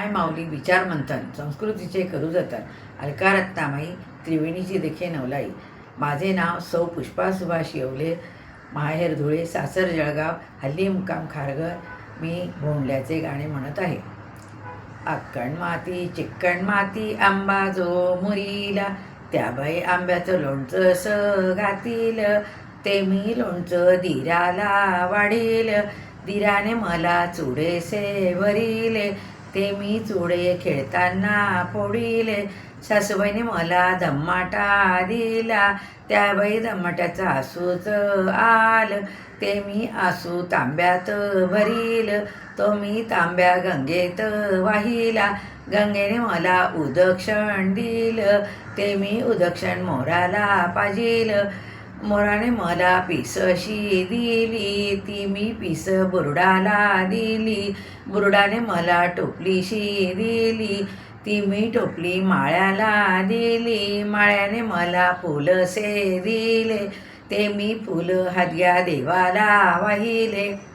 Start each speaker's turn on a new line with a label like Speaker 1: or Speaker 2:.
Speaker 1: I माऊली विचार मंथन संस्कृतीचे करू जतन अलका रत्नामाई त्रिवेणीची देखे नवलाई. माझे नाव सौ पुष्पा सुभाष येवले माहेर धुळे सासर जळगाव हल्ली मुकाम खारघर. मी भोंडल्याचे गाणे म्हणत आहे. अक्कण माती चिक्कण माती आंबा जो मुरीला त्या बाई आंब्याचं लोणचं स घातील. ते मी लोणचं दिराला वाढील. दिराने मला चुडेसे भरिले. ते मी चुडे खेळताना फोडिले. सासूबाईने मला धम्माटा दिला. त्या बाई धम्माट्याचा आसूच आल. ते मी आसू तांब्यात भरील. तो मी तांब्या गंगेत वाहिला. गंगेने मला उदक्षण दिलं. ते मी उदक्षण मोराला पाजील. मोराने मला पिसशी दिली ती मी पिस बुरडाला दिली. बुरडाने मला टोपलीशी दिली ती मी टोपली माळ्याला दिली. माळ्याने मला फुलसे दिले ते मी फुलं हादग्या देवाला वाहिले.